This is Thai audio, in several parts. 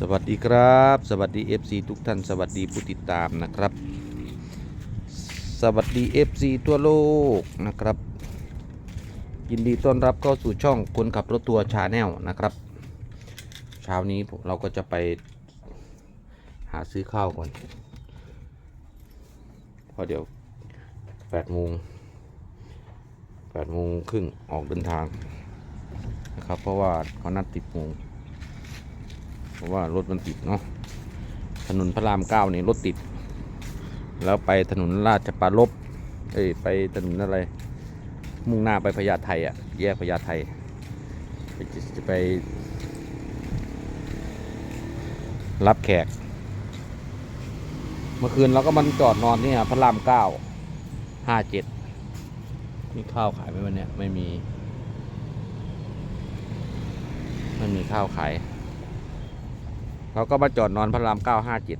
สวัสดีครับ สวัสดี FC ทุกท่าน สวัสดีผู้ติดตามนะครับ สวัสดี FC ทั่วโลกนะครับ ยินดีต้อนรับเข้าสู่ช่องคนขับรถทัวร์ชาแนลนะครับ เช้านี้เราก็จะไปหาซื้อข้าวก่อนเพราะเดี๋ยว8โมง8โมงครึ่งออกเดินทางนะครับ เพราะว่าเขานัด10โมง เพราะว่ารถมันติดเนาะถนนพระรามเก้านี่รถติด แล้วไปถนนราชปารบเอ้ยไปถนนอะไร มุ่งหน้าไปพญาไทอะแยกพญาไทไปจะจะไป รับแขก เมื่อคืนเราก็มันจอดนอนนี่ฮะพระรามเก้าห้าเจ็ดมีข้าวขายไหมวันเนี้ยไม่มี ไม่มีข้าวขาย เราก็มาจอดนอนพระรามเก้าห้าจ็ด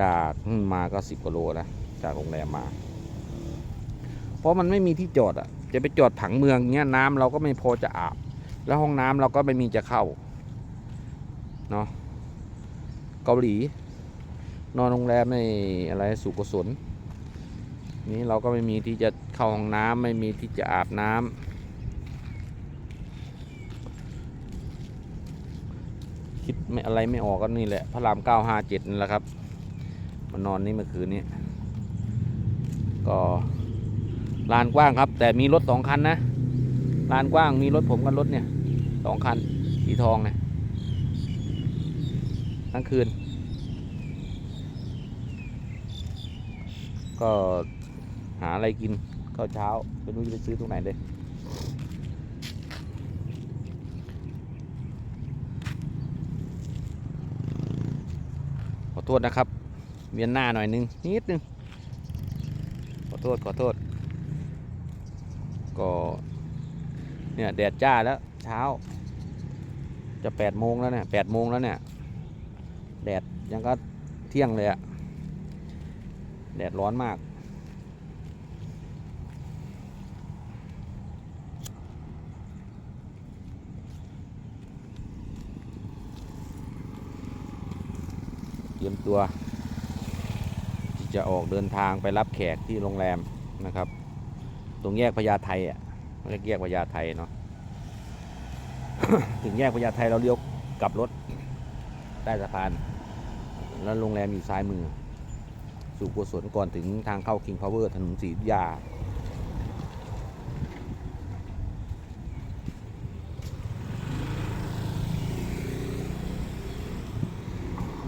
จากมาก็สิบกิโลนะจากโรงแรมมา เพราะมันไม่มีที่จอดอะ จะไปจอดผังเมืองเงี้ยน้ำเราก็ไม่พอจะอาบ แล้วห้องน้ำเราก็ไม่มีจะเข้าเนาะเกาหลี นอนโรงแรมในอะไรสุกุศลนี้เราก็ไม่มีที่จะเข้าห้องน้ำไม่มีที่จะอาบน้ำ คิดไม่อะไรไม่ออกก็นี่แหละ พระรามเก้าห้าเจ็ดนั่นแหละครับมานอนนี่เมื่อคืนนี้ก็ลานกว้างครับ แต่มีรถสองคันนะลานกว้างมีรถผมกับรถเนี่ยสองคันสีทองเนี่ยทั้งคืน ก็หาอะไรกินข้าวเช้าไม่รู้จะไปซื้อตรงไหนเลย ขอโทษนะครับ เวียนหน้าหน่อยนึงนิดนึง ขอโทษขอโทษ ก็เนี่ยแดดจ้าแล้วเช้า จะแปดโมงแล้วเนี่ยแปดโมงแล้วเนี่ย แดดยังก็เที่ยงเลยอะแดดร้อนมาก รียมตัว ที่จะออกเดินทางไปรับแขกที่โรงแรมนะครับ ตรงแยกพญาไทอะเรียกแยกพญาไทเนาะถึงแยกพญาไทเราเลี้ยวกลับรถใต้สะพาน แล้วโรงแรมอยู่ซ้ายมือ สู่กุศลก่อนถึงทางเข้า King Power ถนนศรีอยุยา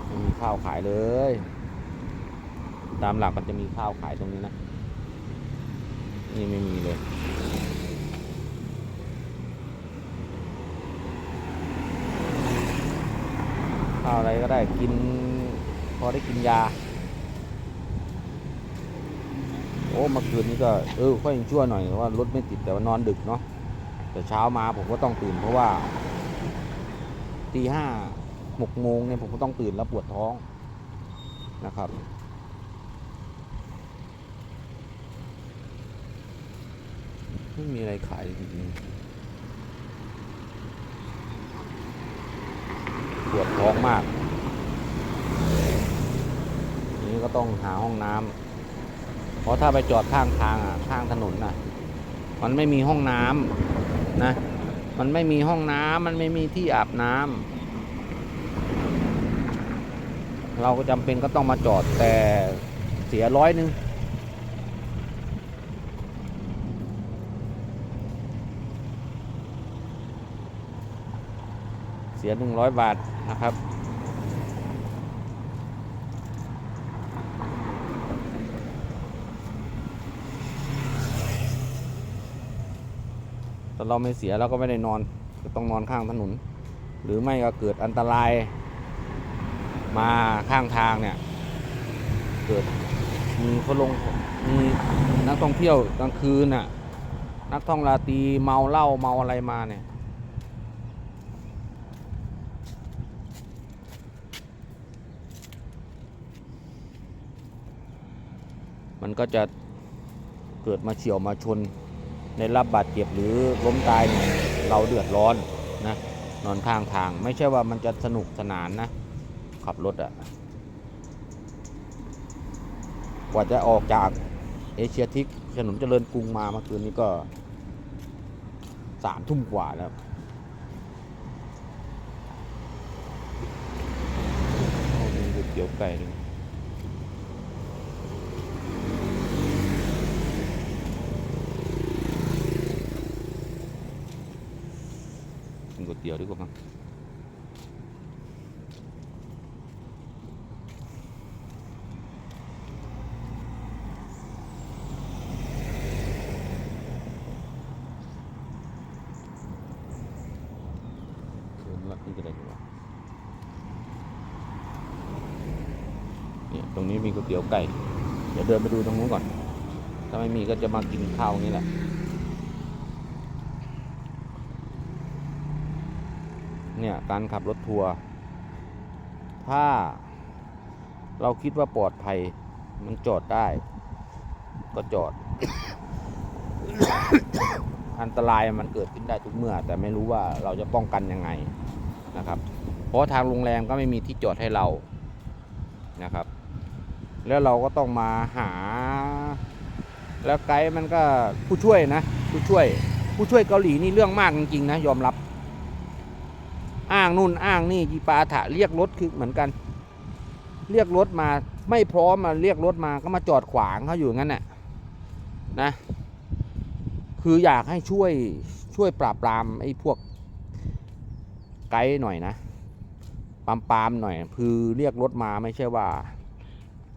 ไม่มี ข้าวขายเลย ตามหลักมันจะมีข้าวขายตรงนี้นะ นี่ไม่มีเลยข้าวอะไรก็ได้กิน พอได้กินยา โอ้เมื่อคืนนี้ก็เออค่อยยังชั่วหน่อยว่ารถไม่ติดแต่ว่านอนดึกเนาะแต่เช้ามาผมก็ต้องตื่นเพราะว่าตีห้า หกโมงเนี่ยผมก็ต้องตื่นแล้วปวดท้องนะครับ ไม่มีอะไรขายจริงปวดท้องมากนี้ก็ต้องหาห้องน้ำเพราะถ้าไปจอดข้างทางอะข้างถนนน่ะ มันไม่มีห้องน้ำนะ มันไม่มีห้องน้ำมันไม่มีที่อาบน้ำ เราก็จำเป็นก็ต้องมาจอดแต่เสียร้อยหนึ่งเสียหนึ่งร้อยบาทนะครับถ้าเราไม่เสียเราก็ไม่ได้นอน ก็ต้องนอนข้างถนน หรือไม่ก็เกิดอันตราย มาข้างทางเนี่ย เกิดมีเขาลงมีนักท่องเที่ยวกลางคืนน่ะ นักท่องราตรีเมาเหล้าเมาอะไรมาเนี่ย มันก็จะเกิดมาเฉียวมาชนได้รับบาดเจ็บหรือล้มตายเนี่ยเราเดือดร้อนนะนอนข้างทางไม่ใช่ว่ามันจะสนุกสนานนะ ขับรถอะกว่าจะออกจากเอเชียทิกถนนเจริญกรุงมาเมื่อคืนนี้ก็สามทุ่มกว่าแล้วมีก๋วยเตี๋ยวไก่ด้วยกินก๋วยเตี๋ยวดีกว่ามั้ง เดินลันได้ดีกว่าเนี่ยตรงนี้มีก๋วยเตี๋ยวไก่ เดี๋ยวเดินไปดูตรงนู้นก่อน ถ้าไม่มีก็จะมากินข้าวนี่แหละเนี่ยการขับรถทัวร์ถ้าเราคิดว่าปลอดภัยมันจอดได้ ก็จอด อันตรายมันเกิดขึ้นได้ทุกเมื่อ แต่ไม่รู้ว่าเราจะป้องกันยังไง นะครับ เพราะทางโรงแรมก็ไม่มีที่จอดให้เรานะครับ แล้วเราก็ต้องมาหา แล้วไกด์มันก็ผู้ช่วยนะ ผู้ช่วย ผู้ช่วยเกาหลีนี่เรื่องมากจริงๆนะยอมรับ อ้างนู่นอ้างนี่จีปาถะเรียกรถคือเหมือนกัน เรียกรถมาไม่พร้อมมาเรียกรถมาก็มาจอดขวางเขาอยู่งั้นน่ะนะ คืออยากให้ช่วยช่วยปราบปรามไอ้พวก ไกด์หน่อยนะปามปามหน่อย คือเรียกรถมาไม่ใช่ว่า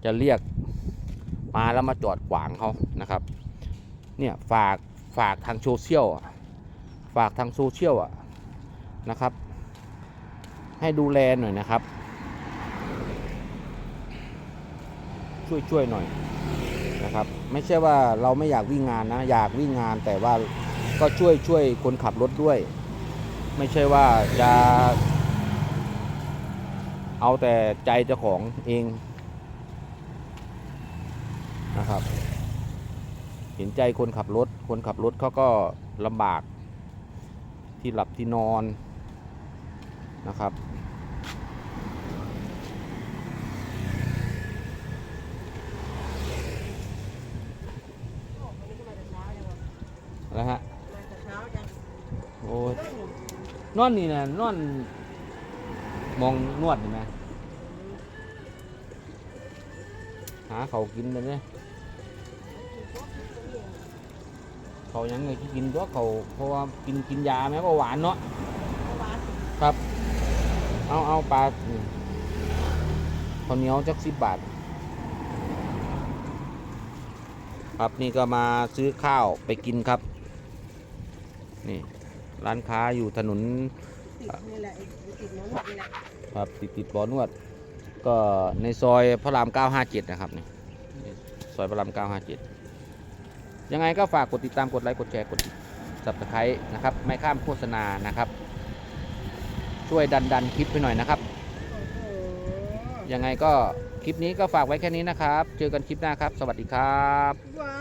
จะเรียกมาแล้วมาจอดขวางเขานะครับ เนี่ยฝากฝากทางโซเชียลฝากทางโซเชียลอะนะครับ ให้ดูแลหน่อยนะครับ ช่วยช่วยหน่อยนะครับ ไม่ใช่ว่าเราไม่อยากวิ่งงานนะ อยากวิ่งงานแต่ว่าก็ช่วยช่วยคนขับรถด้วย ไม่ใช่ว่าจะเอาแต่ใจเจ้าของเองนะครับ เห็นใจคนขับรถ คนขับรถเขาก็ลำบากที่หลับที่นอนนะครับ แล้วฮะ โอ้ย นอนนี่นะนอนมองนวดเห็นไหมหาเขากินเลยเนี่ยเขายังไงกินตัวเขาเพราะว่ากินกินยาไหมเบาหวานเนาะครับ เอาเอาปลาข้าวเหนียวจักสิบบาท ครับนี่ก็มาซื้อข้าวไปกินครับ นี่ ร้านค้าอยู่ถนนแหละไอ้ติดน้ำหมดนี่แหละครับติดติดบ่อนวด ก็ในซอยพระราม 957 นะครับนี่ซอยพระราม 957 ยังไงก็ฝากกดติดตามกดไลค์กดแชร์กด subscribe นะครับ ไม่ข้ามโฆษณานะครับ ช่วยดันดันคลิปไปหน่อยนะครับ ยังไงก็คลิปนี้ก็ฝากไว้แค่นี้นะครับ เจอกันคลิปหน้าครับ สวัสดีครับ